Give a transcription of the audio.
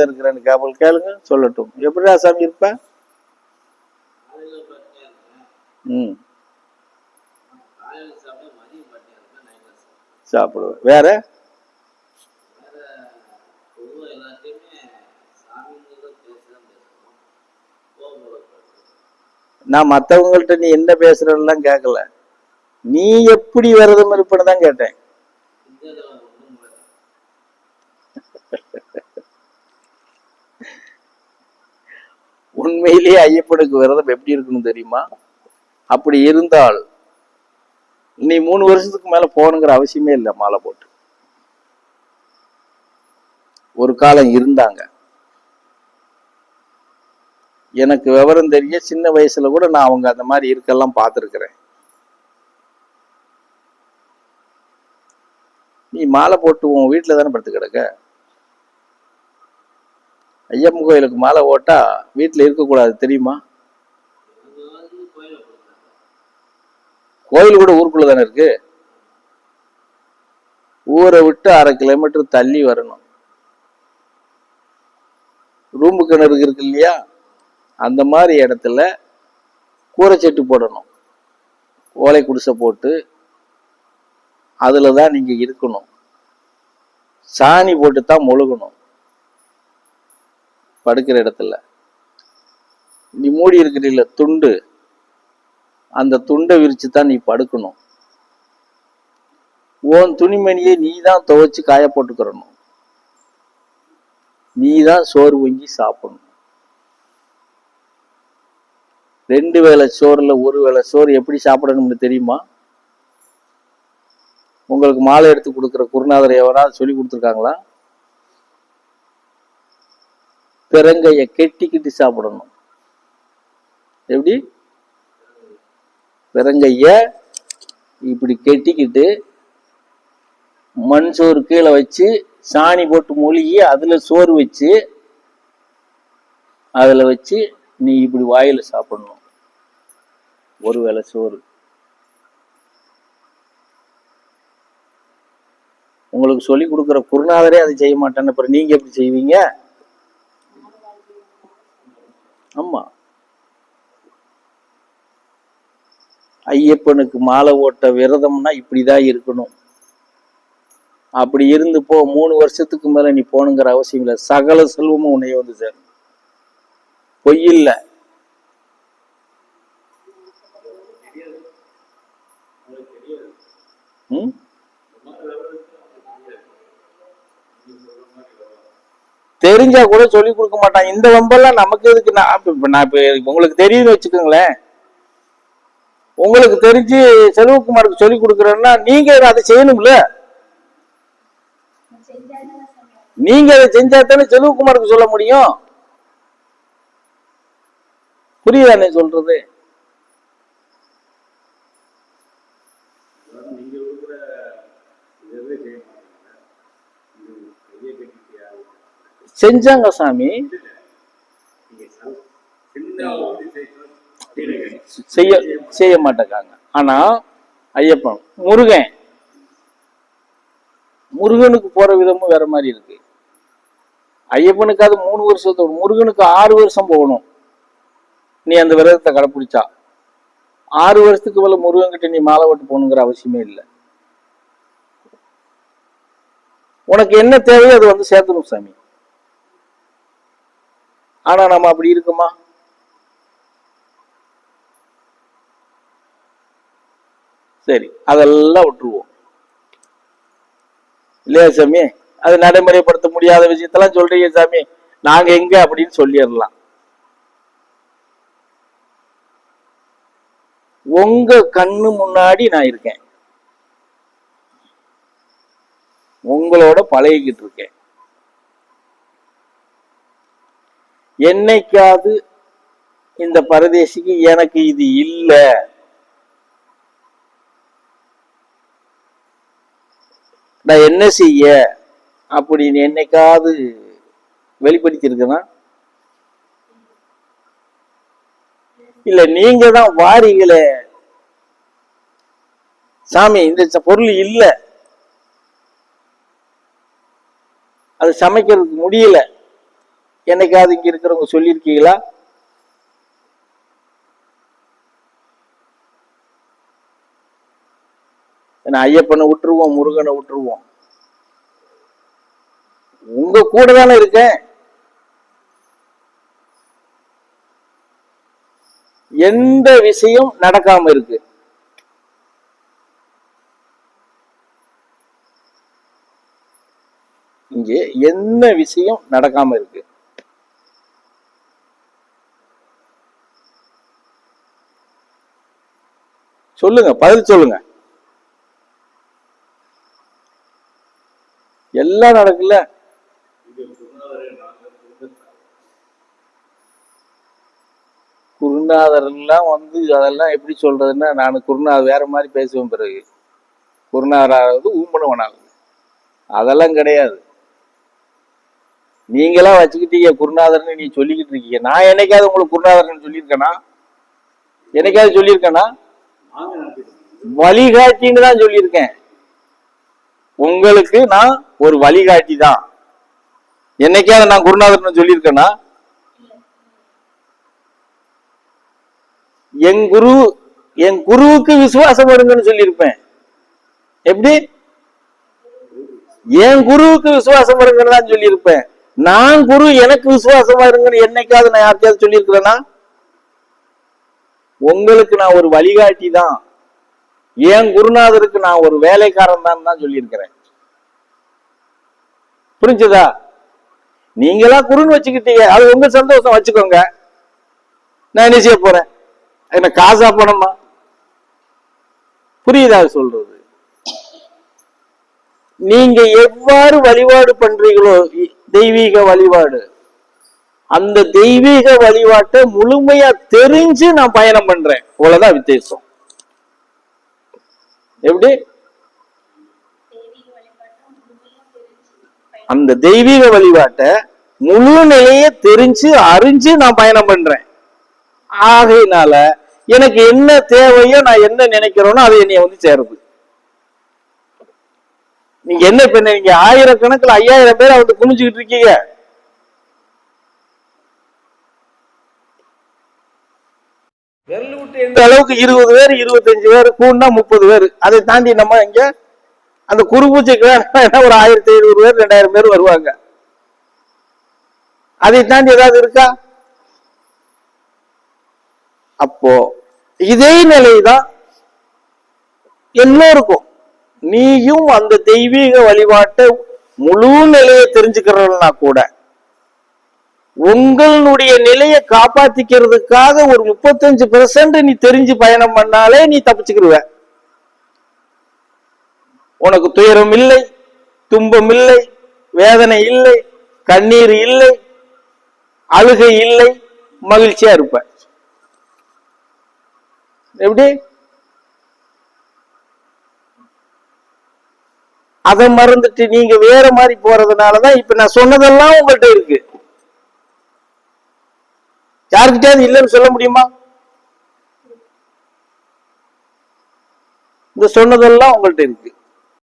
இருக்கிறேன்னு கேபல் கேளுங்க சொல்லட்டும். எப்படிடா சாமி இருப்ப? இருப்பேன் ம். சாப்பிடுவேன். வேற? நான் மற்றவங்கள்ட்ட நீ என்ன பேசுறலாம் கேட்கல நீ எப்படி விரதம் இருப்பேன்னு தான் கேட்டேன் இந்த ஒன்றும் இல்லை உண்மையிலேயே ஐயப்பனுக்கு விரதம் எப்படி இருக்கணும் தெரியுமா? அப்படி இருந்தால் நீ மூணு வருஷத்துக்கு மேல போகணுங்கிற அவசியமே இல்லை மாலை போட்டு. ஒரு காலம் இருந்தாங்க. எனக்கு விவரம் தெரிய சின்ன வயசுல கூட நான் அவங்க அந்த மாதிரி இருக்கெல்லாம் பார்த்துருக்குறேன். நீ மாலை போட்டு உன் வீட்டில் தானே படுத்து கிடக்க? ஐயம்மன் கோயிலுக்கு மாலை ஓட்டா வீட்டில் இருக்கக்கூடாது தெரியுமா? கோயில் கூட ஊருக்குள்ள தானே இருக்கு? ஊரை விட்டு அரை கிலோமீட்டர் தள்ளி வரணும். ரூம்பு கிணறு இருக்கு இல்லையா? அந்த மாதிரி இடத்துல கூரை செட்டு போடணும். ஓலை குடிசை போட்டு அதுல தான் நீங்க இருக்கணும். சாணி போட்டு தான் முழுகணும். படுக்கிற இடத்துல. நீ மூடி இருக்கிறீல்ல துண்டு. அந்த துண்டை விரித்து தான் நீ படுக்கணும். உன் துணிமணியை நீ தான் துவைச்சு காய போட்டுக்கிறணும். நீ தான் சோறு வாங்கி சாப்பிடணும். ரெண்டு வேளை சோறுல ஒரு வேளை சோறு எப்படி சாப்பிடணும்னு தெரியுமா? உங்களுக்கு மாலை எடுத்து கொடுக்குற குருநாதர் எவனா சொல்லி கொடுத்துருக்காங்களா? பிறங்கைய கெட்டிக்கிட்டு சாப்பிடணும். எப்படி? பிறங்கைய இப்படி கெட்டிக்கிட்டு மண் சோறு கீழே வச்சு சாணி போட்டு மொழிகி அதுல சோறு வச்சு அதுல வச்சு நீ இப்படி வாயில சாப்பிடணும். ஒரு வேளை சோறு. உங்களுக்கு சொல்லி கொடுக்குற குருநாதரே அதை செய்ய மாட்டேன்னு அப்புறம் நீங்க எப்படி செய்வீங்க? ஆமா. ஐயப்பனுக்கு மாலை ஓட்ட விரதம்னா இப்படிதான் இருக்கணும். அப்படி இருந்து போ மூணு வருஷத்துக்கு மேல நீ போகணுங்கிற அவசியம் இல்லை. சகல செல்வமும் உன்னைய வந்து சேரும். பொய் இல்ல. ம்? தெரிஞ்சா கூட சொல்லி கொடுக்க மாட்டான் இந்த வம்பெல்லாம் நமக்கு எதுக்கு? நான் இப்ப- நான் இப்ப உங்களுக்கு தெரியும்னு வச்சுக்கோங்களேன். உங்களுக்கு தெரிஞ்சு செல்வகுமாருக்கு சொல்லி கொடுக்குறேன்னா நீங்க அதை செய்யணும்ல? நீங்க அதை செஞ்சா தானே செல்வகுமாருக்கு சொல்ல முடியும்? புரியுதானே சொல்றது நீங்க கொடுக்குற இதவே செய்ய மாட்டீங்க இது கையை கட்டிட்டியா செஞ்சாங்க சாமி. செய்ய செய்ய மாட்டேங்காங்க. ஆனா ஐயப்பன் முருகன். முருகனுக்கு போற விதமும் வேற மாதிரி இருக்கு. ஐயப்பனுக்கு அது மூணு வருஷத்தோட முருகனுக்கு ஆறு வருஷம் போகணும். நீ அந்த விரதத்தை கடைப்பிடிச்சா. ஆறு வருஷத்துக்கு மேல முருகன் கிட்ட நீ மாலை விட்டு போகணுங்கிற அவசியமே இல்லை. உனக்கு என்ன தேவையோ அது வந்து சேர்த்தணும் சாமி. ஆனா நம்ம அப்படி இருக்குமா? சரி அதெல்லாம் விட்டுருவோம். இல்லையா சாமி? அது நடைமுறைப்படுத்த முடியாத விஷயத்தெல்லாம் சொல்றீங்க சாமி. நாங்க எங்க அப்படின்னு சொல்லிடலாம். உங்க கண்ணு முன்னாடி நான் இருக்கேன். உங்களோட பழகிக்கிட்டு இருக்கேன். என்னைக்காவது இந்த பரதேசிக்கு எனக்கு இது இல்லை. நான் என்ன செய்ய அப்படின்னு என்னைக்காவது வெளிப்படுத்தியிருக்கேன்னா இல்ல நீங்க தான் வாரிகளே. சாமி இந்த பொருள் இல்ல. அது சமைக்கிறதுக்கு முடியல. என்னைக்காவது இங்க இருக்கிறவங்க சொல்லியிருக்கீங்களா? ஏன்னா ஐயப்பனை விட்டுருவோம் முருகனை விட்டுருவோம். உங்க கூட தானே இருக்கேன். எந்த விஷயம் நடக்காம இருக்கு. இங்கே என்ன விஷயம் நடக்காம இருக்கு? சொல்லுங்க பதில் சொல்லுங்க. எல்லாம் நடக்குல்ல? குருநாதர் எல்லாம் வந்து அதெல்லாம் எப்படி சொல்றதுன்னா நான் குருநாதர் வேற மாதிரி பேசுவேன் பிறகு. குருநாதராவது ஊம்பனவனாகுது அதெல்லாம் கிடையாது. நீங்களா வச்சுக்கிட்டீங்க குருநாதர்னு நீ சொல்லிக்கிட்டு இருக்கீங்க. நான் என்னைக்காவது உங்களுக்கு குருநாதர்னு சொல்லியிருக்கேனா? என்னைக்காவது சொல்லியிருக்கேனா? வழிகாட்டின்னு தான் சொல்லியிருக்கேன். உங்களுக்கு நான் ஒரு வழிகாட்டி தான். என்னைக்காவது நான் குருநாதர்னு சொல்லியிருக்கேன்னா என் குரு என் குருவுக்கு விசுவாசம் வருங்கன்னு சொல்லியிருப்பேன். எப்படி? என் குருவுக்கு விசுவாசம் வருங்கன்னு தான் சொல்லியிருப்பேன். நான் குரு எனக்கு விசுவாசமா இருங்கன்னு என்னைக்காவது நான் யார்கிட்டயாவது சொல்லியிருக்கிறேன்னா உங்களுக்கு நான் ஒரு வழிகாட்டி தான் என் குருநாதருக்கு நான் ஒரு வேலைக்காரன் தான் தான் சொல்லியிருக்கிறேன். புரிஞ்சதா? நீங்களா குருன்னு வச்சுக்கிட்டீங்க. அது உங்க சந்தோஷம். வச்சுக்கோங்க. நான் என்ன செய்ய போறேன்? என்ன காசா பணமா? புரியுதா சொல்றது? நீங்க எவ்வாறு வழிபாடு பண்றீங்களோ தெய்வீக வழிபாடு. அந்த தெய்வீக வழிபாட்டை முழுமையா தெரிஞ்சு நான் பயணம் பண்றேன். அவ்வளவுதான் வித்தியாசம். எப்படி? அந்த தெய்வீக வழிபாட்டை முழு நிலையை தெரிஞ்சு அறிஞ்சு நான் பயணம் பண்றேன். ஆகையினால எனக்கு என்ன தேவையோ நான் என்ன நினைக்கிறேனோ அது என்னைய வந்து சேருது. நீங்க என்ன பண்ண நீங்க ஆயிரக்கணக்கில் ஐயாயிரம் பேர் வந்து குனிஞ்சுக்கிட்டு இருக்கீங்க. விரல் விட்டு எந்த அளவுக்கு இருபது பேர் இருபத்தஞ்சு பேர் கூண்டா முப்பது பேர். அதை தாண்டி நம்ம இங்க அந்த குரு வேணா ஒரு ஆயிரத்தி ஐநூறு பேர் ரெண்டாயிரம் பேர் வருவாங்க. அதை தாண்டி ஏதாவது இருக்கா? அப்போ இதே நிலைதான் எல்லோருக்கும். நீயும் அந்த தெய்வீக வழிபாட்டை முழு நிலையை தெரிஞ்சுக்கிறனா கூட உங்களுடைய நிலையை காப்பாத்திக்கிறதுக்காக ஒரு முப்பத்தஞ்சு பெர்சன்ட் நீ தெரிஞ்சு பயணம் பண்ணாலே நீ தப்பிச்சுக்கிடுவ உனக்கு துயரம் இல்லை துன்பம் இல்லை வேதனை இல்லை கண்ணீர் இல்லை அழுகை இல்லை மகிழ்ச்சியா இருப்ப. எப்படி? அதை மறந்துட்டு நீங்க வேற மாதிரி போறதுனாலதான் இப்ப நான் சொன்னதெல்லாம் உங்கள்கிட்ட இருக்கு. யாருக்கிட்டயாவது இல்லைன்னு சொல்ல முடியுமா? இந்த சொன்னதெல்லாம் உங்கள்கிட்ட இருக்கு.